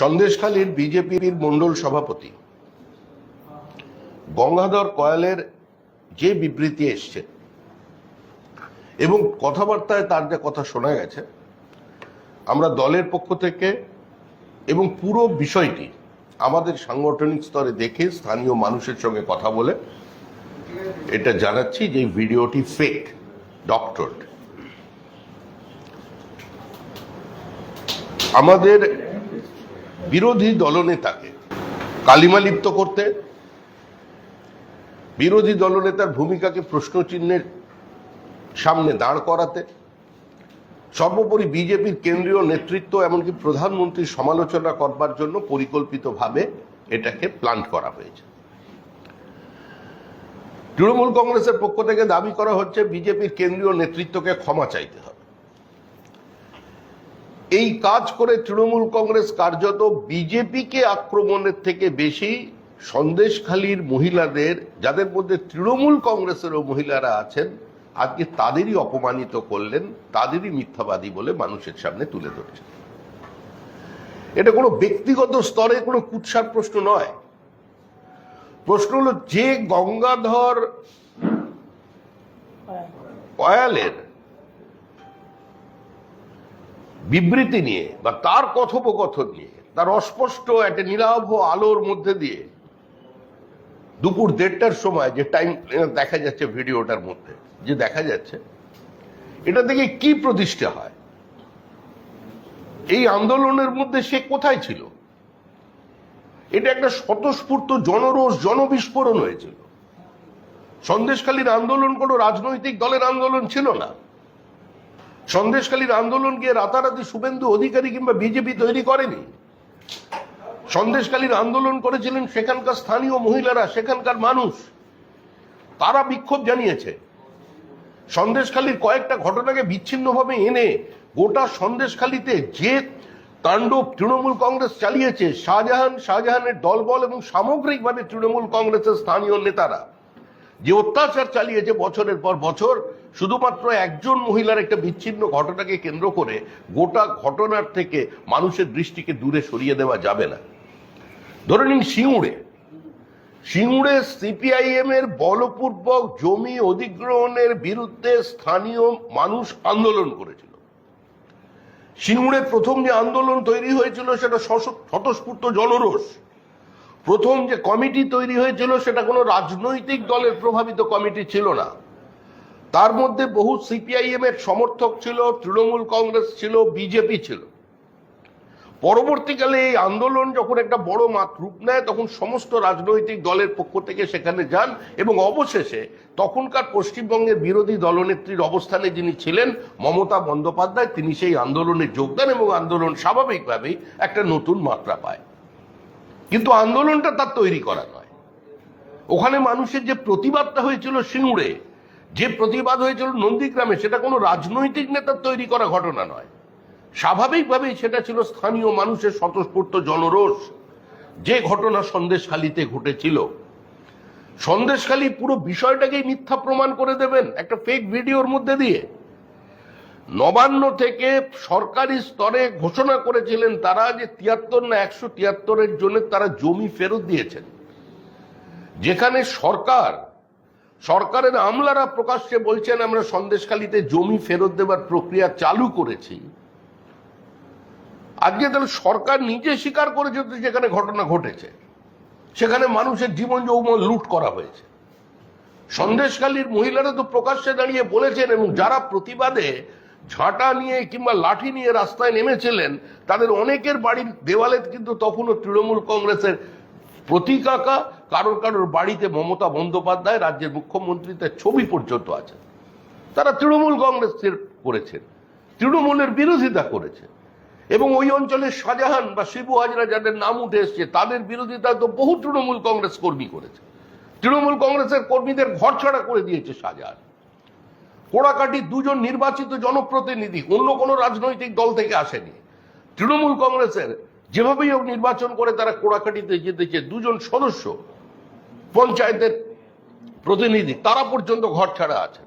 সন্দেশখালীর বিজেপির মণ্ডল সভাপতি। গঙ্গাধর কয়ালের যে বিবৃতি এসছে এবং কথাবার্তায় তার যে কথা শোনা গেছে, আমরা দলের পক্ষ থেকে এবং পুরো বিষয়টি আমাদের সাংগঠনিক স্তরে দেখে স্থানীয় মানুষের সঙ্গে কথা বলে এটা জানাচ্ছি যে ভিডিওটি ফেক ডক্টর আমাদের বিরোধী দলনেতাকে কালিমালিপ্ত করতে, বিরোধী দলনেতার ভূমিকাকে প্রশ্নচিহ্নের সামনে দাঁড় করাতে, সর্বোপরি বিজেপির কেন্দ্রীয় নেতৃত্ব এমনকি প্রধানমন্ত্রীর সমালোচনা করবার জন্য পরিকল্পিতভাবে এটাকে প্ল্যান করা হয়েছে। তৃণমূল কংগ্রেসের পক্ষ থেকে দাবি করা হচ্ছে, বিজেপির কেন্দ্রীয় নেতৃত্বকে ক্ষমা চাইতে হবে। এই কাজ করে তৃণমূল কংগ্রেস কার্যত বিজেপিকে আক্রমণের থেকে বেশি সন্দেশখালীর মহিলাদের যাদের মধ্যে তৃণমূল কংগ্রেসেরও মহিলারা আছেন আজকে তাদেরই অপমানিত করলেন তাদেরই মিথ্যাবাদী বলে মানুষের সামনে তুলে ধরছেন। এটা কোনো ব্যক্তিগত স্তরে কোনো কুৎসার প্রশ্ন নয়। প্রশ্ন হলো যে গঙ্গাধর কয়ালের বিবৃতি নিয়ে বা তার কথোপকথন নিয়ে তার অস্পষ্ট একটা নীলাভ আলোর মধ্যে দিয়ে দুপুর দেড়টার সময় যে টাইম দেখা যাচ্ছে ভিডিওটার মধ্যে, যে দেখা যাচ্ছে, এটা থেকে কি প্রতিষ্ঠা হয়? এই আন্দোলনের মধ্যে সে কোথায় ছিল? এটা একটা স্বতঃস্ফূর্ত জনরোষ, জনবিস্ফোরণ হয়েছিল। সন্দেশখালীর আন্দোলন কোনো রাজনৈতিক দলের আন্দোলন ছিল না। সন্দেশখালীর আন্দোলন গিয়ে রাতারাতি শুভেন্দু অধিকারী কিংবা বিজেপি তৈরি করেনি। সন্দেশখালীর আন্দোলন করেছিলেন সেখানকার স্থানীয় মহিলারা, সেখানকার মানুষ। তারা বিক্ষোভ জানিয়েছে। সন্দেশখালীর কয়েকটা ঘটনাকে বিচ্ছিন্নভাবে এনে গোটা সন্দেশখালীতে যে তাণ্ডব তৃণমূল কংগ্রেস চালিয়েছে। শাহজাহান, শাহজাহানের দলবল এবং সামগ্রিকভাবে তৃণমূল কংগ্রেসের স্থানীয় নেতারা। যে অত্যাচার চালিয়েছে বছরের পর বছর, শুধুমাত্র একজন মহিলার একটা বিচ্ছিন্ন ঘটনাকে কেন্দ্র করে গোটা ঘটনার থেকে মানুষের দৃষ্টিকে দূরে সরিয়ে দেওয়া যাবে না। ধরে নিন সিঙ্গুড়ে সিঙ্গুড়ে সিপিআইএম এর বলপূর্বক জমি অধিগ্রহণের বিরুদ্ধে স্থানীয় মানুষ আন্দোলন করেছিল। সিঙ্গুড়ে প্রথম যে আন্দোলন তৈরি হয়েছিল সেটা স্বতঃস্ফূর্ত জনরোষ প্রথম যে কমিটি তৈরি হয়েছিল, সেটা কোনো রাজনৈতিক দলের প্রভাবিত কমিটি ছিল না। তার মধ্যে বহু সিপিআইএম এর সমর্থক ছিল, তৃণমূল কংগ্রেস ছিল, বিজেপি ছিল। পরবর্তীকালে এই আন্দোলন যখন একটা বড় মাত রূপ নেয়, তখন সমস্ত রাজনৈতিক দলের পক্ষ থেকে সেখানে যান এবং অবশেষে তখনকার পশ্চিমবঙ্গের বিরোধী দলনেত্রীর অবস্থানে যিনি ছিলেন, মমতা বন্দ্যোপাধ্যায়, তিনি সেই আন্দোলনে যোগদান এবং আন্দোলন স্বাভাবিকভাবেই একটা নতুন মাত্রা পায়। কিন্তু আন্দোলনটা তার তৈরি করা নয়। ওখানে মানুষের যে প্রতিবাদটা হয়েছিল সিঙ্গুড়ে যে প্রতিবাদ হয়েছিল নন্দীগ্রামে, সেটা কোনো রাজনৈতিক নেতার তৈরি করা ঘটনা নয়। স্বাভাবিকভাবেই সেটা ছিল স্থানীয় মানুষের স্বতঃস্ফূর্ত জনরোষ। যে ঘটনা সন্দেশখালিতে ঘটেছিল, সন্দেশখালী পুরো বিষয়টাকেই মিথ্যা প্রমাণ করে দেবেন একটা ফেক ভিডিওর মধ্যে দিয়ে। নবান্ন থেকে সরকারি স্তরে ঘোষণা করেছিলেন তারা যে তিয়াত্তর না একশো তিয়াত্তরের জন্য তারা জমি ফেরত দিয়েছেন। যেখানে সরকার, সরকারের আমলারা প্রকাশ্যে বলছেন, আমরা সন্দেশখালীতে জমি ফেরত দেবার প্রক্রিয়া চালু করেছি। আজকে তাহলে সরকার নিজে স্বীকার করেছে যেখানে ঘটনা ঘটেছে, সেখানে মানুষের জীবন যৌবন লুট করা হয়েছে। সন্দেশখালীর মহিলারা তো প্রকাশ্যে দাঁড়িয়ে বলেছেন এবং যারা প্রতিবাদে ঝাঁটা নিয়ে কিংবা লাঠি নিয়ে রাস্তায় নেমেছিলেন, তাদের অনেকের বাড়ির দেওয়ালে কিন্তু তখনও তৃণমূল কংগ্রেসের প্রতীক আঁকা, কারোর কারোর বাড়িতে মমতা বন্দ্যোপাধ্যায়, রাজ্যের মুখ্যমন্ত্রী তার ছবি পর্যন্ত আছে। তারা তৃণমূল কংগ্রেসের করেছেন, তৃণমূলের বিরোধিতা করেছে এবং ওই অঞ্চলের শাহজাহান বা শিবু হাজরা যাদের নাম উঠে এসছে, তাদের বিরোধিতা তো বহু তৃণমূল কংগ্রেস কর্মী করেছে। তৃণমূল কংগ্রেসের কর্মীদের ঘর ছাড়া করে দিয়েছে শাহজাহান। কোড়াকাটি দুজন নির্বাচিত জনপ্রতিনিধি অন্য কোনো রাজনৈতিক দল থেকে আসেনি। তৃণমূল কংগ্রেসের যেভাবেই হোক নির্বাচন করে তারা কোড়াকাটিতে জিতেছে দুজন সদস্য পঞ্চায়েতের প্রতিনিধি, তারা পর্যন্ত ঘর ছাড়া আছে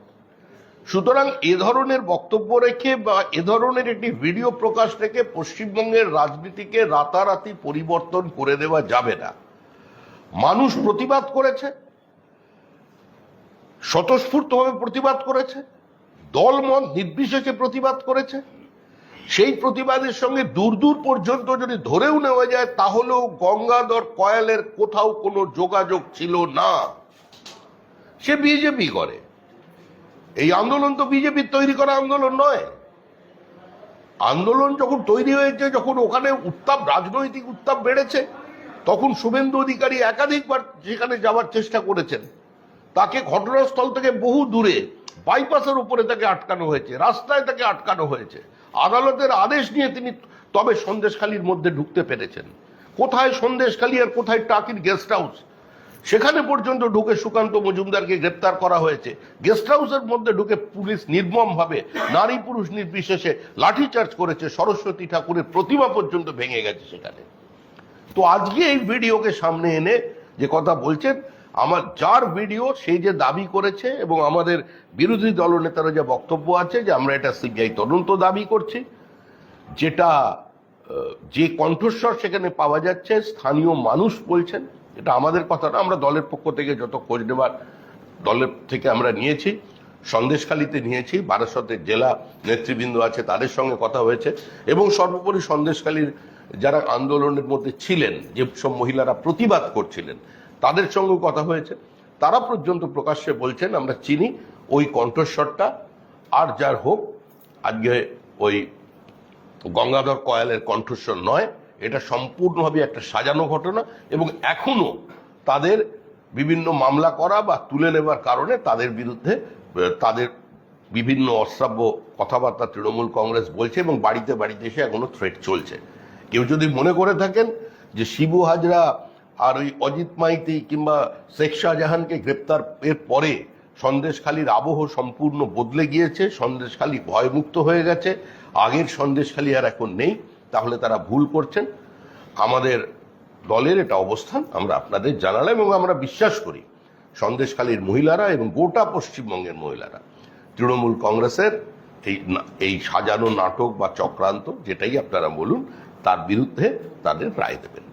সুতরাং এ ধরনের বক্তব্য রেখে বা এ ধরনের একটি ভিডিও প্রকাশ রেখে পশ্চিমবঙ্গের রাজনীতিকে রাতারাতি পরিবর্তন করে দেওয়া যাবে না। মানুষ প্রতিবাদ করেছে স্বতঃস্ফূর্তভাবে প্রতিবাদ করেছে, দলমত নির্বিশেষে প্রতিবাদ করেছে। সেই প্রতিবাদের সঙ্গে দূর দূর পর্যন্ত যদি ধরেও নেওয়া যায়, তাহলেও গঙ্গাধর কয়ালের কোথাও কোনো যোগাযোগ ছিল না। সে বিজেপি করে। এই আন্দোলন তো বিজেপির তৈরি করা আন্দোলন নয়। আন্দোলন যখন তৈরি হয়েছে, যখন ওখানে উত্তাপ, রাজনৈতিক উত্তাপ বেড়েছে, তখন শুভেন্দু অধিকারী একাধিকবার সেখানে যাওয়ার চেষ্টা করেছেন। তাকে ঘটনাস্থল থেকে বহু দূরে বাইপাসের উপরে তাকে আটকানো হয়েছে, রাস্তায় তাকে আটকানো হয়েছে। আদালতের আদেশ নিয়ে তিনি তবে সন্দেশখালীর মধ্যে ঢুকতে পেরেছেন। কোথায় সন্দেশখালী আর কোথায় টাকির গেস্ট হাউস? সেখানে পর্যন্ত ঢুকে সুকান্ত মজুমদারকে গ্রেপ্তার করা হয়েছে। গেস্ট হাউসের মধ্যে ঢুকে পুলিশ নির্মমভাবে নারী পুরুষ নির্বিশেষে লাঠিচার্জ করেছে সরস্বতী ঠাকুরের প্রতিমা পর্যন্ত ভেঙে গেছে সেখানে। তো আজকে এই ভিডিওকে সামনে এনে যে কথা বলছেন আমার যার ভিডিও সেই যে দাবি করেছে এবং আমাদের বিরোধী দলনেতারা যে বক্তব্য আছে যে আমরা এটা সিবিআই তদন্ত দাবি করছি, যেটা যে কণ্ঠস্বর সেখানে পাওয়া যাচ্ছে, স্থানীয় মানুষ বলছেন, এটা আমাদের কথা না, আমরা দলের পক্ষ থেকে যত খোঁজ নেবার, দলের থেকে আমরা নিয়েছি, সন্দেশখালিতে নিয়েছি, বারাসতের জেলা নেতৃবৃন্দ আছে, তাদের সঙ্গে কথা হয়েছে, এবং সর্বোপরি সন্দেশখালীর যারা আন্দোলনের মধ্যে ছিলেন যেসব মহিলারা প্রতিবাদ করছিলেন তাদের সঙ্গেও কথা হয়েছে। তারা পর্যন্ত প্রকাশ্যে বলছেন, আমরা চিনি ওই কণ্ঠস্বরটা। আর যার হোক, আজকে ওই গঙ্গাধর কয়ালের কণ্ঠস্বর নয়, এটা সম্পূর্ণভাবে একটা সাজানো ঘটনা এবং এখনও তাদের বিভিন্ন মামলা করা বা তুলে নেবার কারণে তাদের বিরুদ্ধে, তাদের বিভিন্ন অশ্রাব্য কথাবার্তা তৃণমূল কংগ্রেস বলছে এবং বাড়িতে বাড়িতে এসে এখনও থ্রেট চলছে। কেউ যদি মনে করে থাকেন যে শিবু হাজরা আর ওই অজিত মাইতি কিংবা শেখ শাহজাহানকে গ্রেপ্তার এর পরে সন্দেশখালীর আবহ সম্পূর্ণ বদলে গিয়েছে, সন্দেশখালী ভয়মুক্ত হয়ে গেছে, আগের সন্দেশখালী আর এখন নেই, তাহলে তারা ভুল করছেন। আমাদের দলের এটা অবস্থান, আমরা আপনাদের জানালাম এবং আমরা বিশ্বাস করি, সন্দেশখালীর মহিলারা এবং গোটা পশ্চিমবঙ্গের মহিলারা, তৃণমূল কংগ্রেসের এই এই সাজানো নাটক বা চক্রান্ত, যেটাই আপনারা বলুন, তার বিরুদ্ধে তাদের রায় দেবেন।